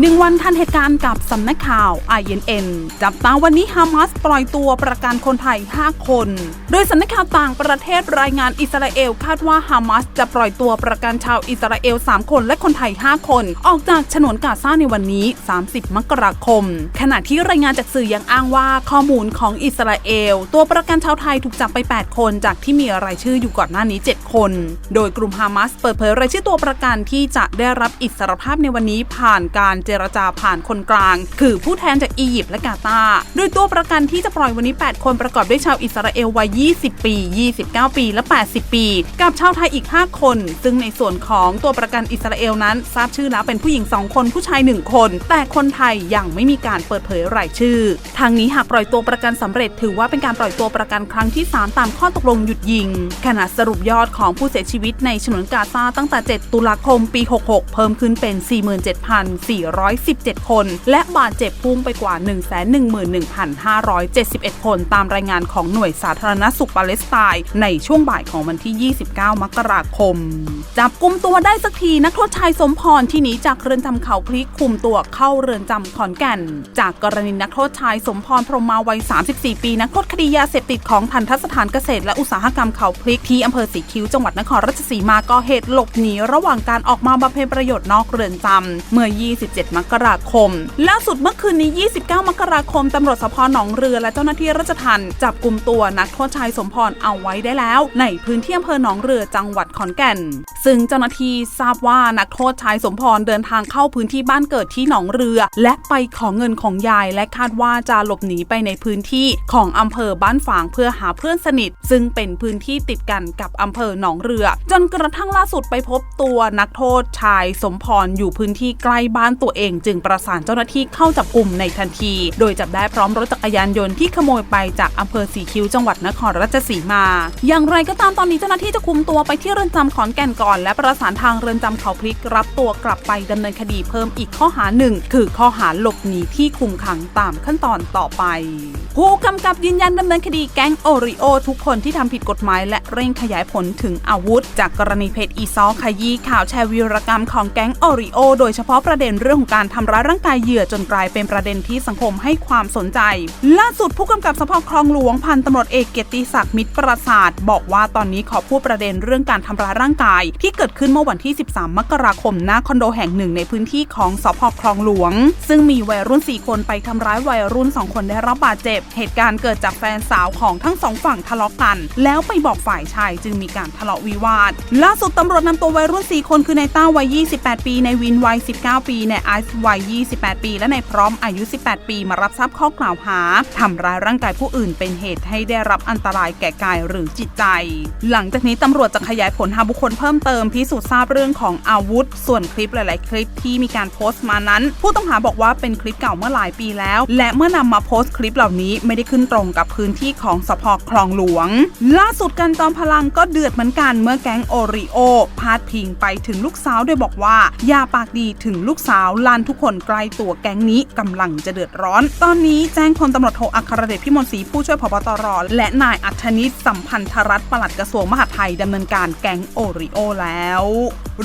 หนึ่งวันทันเหตุการณ์กับสำนักข่าว INN จับตาวันนี้ฮามาสปล่อยตัวประกันคนไทย 5 คน โดยสำนักข่าวต่างประเทศรายงานอิสราเอลคาดว่าฮามาสจะปล่อยตัวประกันชาวอิสราเอล 3 คนและคนไทย 5 คน ออกจากฉนวนกาซาในวันนี้ 30 มกราคม ขณะที่รายงานจากสื่อยังอ้างว่าข้อมูลของอิสราเอล ตัวประกันชาวไทยถูกจับไป 8 คนจากที่มีรายชื่ออยู่ก่อนหน้านี้ 7 คน โดยกลุ่มฮามาสเปิดเผยรายชื่อตัวประกันที่จะได้รับอิสรภาพในวันนี้ผ่านการเจรจาผ่านคนกลาง คือผู้แทนจากอียิปต์และกาตาร์โดยตัวประกันที่จะปล่อยวันนี้ 8 คนประกอบด้วยชาวอิสราเอลวัย 20 ปี 29 ปี และ 80 ปี กับชาวไทยอีก 5 คน ซึ่งในส่วนของตัวประกันอิสราเอลนั้นทราบชื่อแล้วเป็นผู้หญิง 2 คนผู้ชาย 1 คน แต่คนไทยยังไม่มีการเปิดเผยรายชื่อ ทางนี้หากปล่อยตัวประกันสำเร็จถือว่าเป็นการปล่อยตัวประกันครั้งที่ 3 ตามข้อตกลงหยุดยิง ขณะสรุปยอดของผู้เสียชีวิตในฉนวนกาซาตั้งแต่ 7 ตุลาคม ปี 66 เพิ่มขึ้นเป็น4,417 คน และบาดเจ็บพุ่งไปกว่า 111,571 คน ตามรายงานของหน่วยสาธารณสุขปาเลสไตน์ในช่วงบ่ายของวันที่ 29 มกราคม จับกลุ่มตัวได้สักทีนักโทษชายสมพรที่หนีจากเรือนจำเขาพลิกคุมตัวเข้าเรือนจำขอนแก่น จากกรณีนักโทษชายสมพรพรหมาวัย 34 ปีนักโทษคดียาเสพติดของทันทสถานเกษตรและอุตสาหกรรมเขาพลิกที่อำเภอสีคิ้วจังหวัดนครราชสีมาก่อเหตุหลบหนีระหว่างการออกมาบำเพ็ญประโยชน์นอกเรือนจำเมื่อ27 มกราคม ล่าสุดเมื่อคืนนี้ 29 มกราคมตำรวจสพหนองเรือและเจ้าหน้าที่ราชทัณฑ์จับกลุ่มตัวนักโทษชายสมพรเอาไว้ได้แล้ว ในพื้นที่อำเภอหนองเรือจังหวัดขอนแก่น ซึ่งเจ้าหน้าที่ทราบว่านักโทษชายสมพรเดินทางเข้าพื้นที่บ้านเกิดที่หนองเรือ และไปขอเงินของยายและคาดว่าจะหลบหนีไปในพื้นที่ของอำเภอบ้านฝางเพื่อหาเพื่อนสนิท ซึ่งเป็นพื้นที่ติดกันกับอำเภอหนองเรือ จนกระทั่งล่าสุดไปพบตัวนักโทษชายสมพรอยู่พื้นที่ใกล้บ้านตัวเองจึงประสานเจ้าหน้าที่เข้าจับกลุ่มในทันที โดยจับได้พร้อมรถจักรยานยนต์ที่ขโมยไปจากอำเภอสีคิ้วจังหวัดนครราชสีมา อย่างไรก็ตามตอนนี้เจ้าหน้าที่จะคุมตัวไปที่เรือนจำขอนแก่นก่อน และประสานทางเรือนจำเขาพลิกรับตัวกลับไปดำเนินคดีเพิ่มอีกข้อหาหนึ่งคือข้อหาหลบหนีที่คุมขังตามขั้นตอนต่อไป ผู้กำกับยืนยันดำเนินคดีแก๊งโอริโอทุกคนที่ทำผิดกฎหมายและเร่งขยายผลถึงอาวุธ จากกรณีเพจอีซอขยี้ข่าวแชร์วีรกรรมของแก๊งโอริโอโดยเฉพาะประเด็นเรื่องของการทำร้ายร่างกายเหยื่อจนกลายเป็นประเด็นที่สังคมให้ความสนใจ ล่าสุดผู้กำกับสพคลองหลวงพันตำรวจเอกเกียรติศักดิ์มิตรประสาทบอกว่าตอนนี้ขอพูดประเด็นเรื่องการทำร้ายร่างกาย ที่เกิดขึ้นเมื่อวันที่ 13 มกราคมหน้าคอนโดแห่งหนึ่งในพื้นที่ของสพคลองหลวง ซึ่งมีวัยรุ่น 4 คนไปทำร้ายวัยรุ่น 2 คนได้รับบาดเจ็บเหตุการณ์เกิดจากแฟนสาวของทั้งสองฝั่งทะเลาะกัน แล้วไปบอกฝ่ายชายจึงมีการทะเลาะวิวาท ล่าสุดตำรวจนำตัววัยรุ่น 4 คนคือในต้าวัย 28 ปี ในวินวัย 19 ปีในไอซ์วัย 28 ปี และในพร้อมอายุ 18 ปีมารับทราบข้อกล่าวหาทำร้ายร่างกายผู้อื่นเป็นเหตุให้ได้รับอันตรายแก่กายหรือจิตใจ หลังจากนี้ตำรวจจะขยายผลหาบุคคลเพิ่มเติมพิสูจน์ทราบเรื่องของอาวุธ ส่วนคลิปหลาย ๆ คลิปที่มีการโพสต์มานั้น ผู้ต้องหาบอกว่าเป็นคลิปเก่าเมื่อหลายปีแล้ว และเมื่อนำมาโพสต์คลิปเหล่านี้ไม่ได้ขึ้นตรงกับพื้นที่ของสพคลองหลวง ล่าสุดกันจอมพลังก็เดือดเหมือนกันเมื่อแก๊งโอริโอพาดพิงไปถึงลูกสาวโดยบอกว่าอย่าปากดีถึงลูกสาวลานทุกคนใกล้ตัวแก๊งนี้กำลังจะเดือดร้อน ตอนนี้แจ้งพลตำรวจโทอัครเดชพิมลศรีผู้ช่วยพบตรและนายอัธนิตสัมพันธรัตน์ปลัดกระทรวงมหาดไทยดำเนินการแก๊งโอริโอแล้ว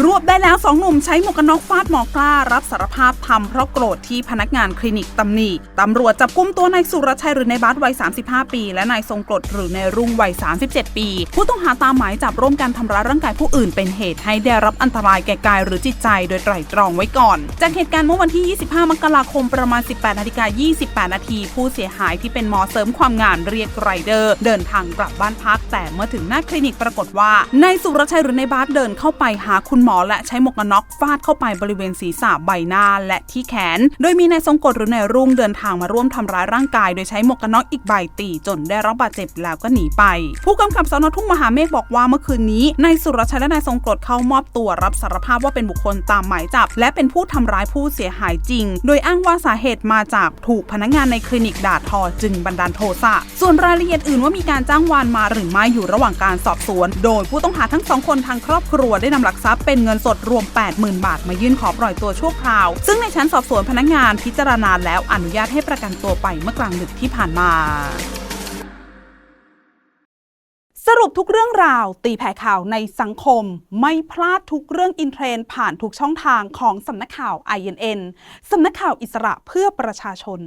รวบได้แล้วสองหนุ่มใช้หมวกกันน็อกฟาดหมอกล้า รับสารภาพทำเพราะโกรธที่พนักงานคลินิกตำหนิตำรวจจับกุมตัวนายสุรชัยหรือในบัสวัย 35 ปี และนายทรงกรดหรือในรุ่งวัย 37 ปี ผู้ต้องหาตามหมายจับร่วมกันทำร้ายร่างกายผู้อื่นเป็นเหตุให้ได้รับอันตรายแก่กายหรือจิตใจโดยไตร่ตรองไว้ก่อน จากเหตุการณ์เมื่อวันที่ 25 มกราคมประมาณ 18นาฬิกา28 นาที ผู้เสียหายที่เป็นหมอเสริมความงานเรียกไรเดอร์ เดินทางกลับบ้านพัก แต่เมื่อถึงหน้าคลินิกปรากฏว่านายสุรชัยหรือในบาสเดินเข้าไปหาคุณหมอและใช้หมวกกันน็อกฟาดเข้าไปบริเวณศีรษะใบหน้าและที่แขน โดยมีนายทรงกฎหรือนายรุ่งเดินทางมาร่วมทำร้ายร่างกาย โดยใช้หมวกกันน็อกอีกใบตีจนได้รับบาดเจ็บแล้วก็หนีไป ผู้กำกับสนทุ่งมหาเมฆบอกว่าเมื่อคืนนี้นายสุรชัยและนายทรงกฎเข้ามอบตัวรับสารภาพว่าเป็นบุคคลตามหมายจับ และเป็นผู้ทำร้ายผู้เสียหายจริง โดยอ้างว่าสาเหตุมาจากถูกพนักงานในคลินิกด่าทอจึงบันดาลโทสะส่วนรายละเอียดอื่นว่ามีการจ้างวานมาหรือไม่อยู่ระหว่างการสอบสวน โดยผู้ต้องหาทั้งสองคนทางครอบครัวได้นำหลักทรัพย์เป็นเงินสดรวม 80,000 บาทมายื่นขอปล่อยตัวชั่วคราว ซึ่งในชั้นสอบสวนพนักงานพิจารณาแล้วอนุญาตให้ประกันตัวไปเมื่อกลางดึกที่ผ่านมา สรุปทุกเรื่องราว ตีแผ่ข่าวในสังคม ไม่พลาดทุกเรื่องอินเทรนด์ผ่านทุกช่องทางของสำนักข่าว INN สำนักข่าวอิสระเพื่อประชาชน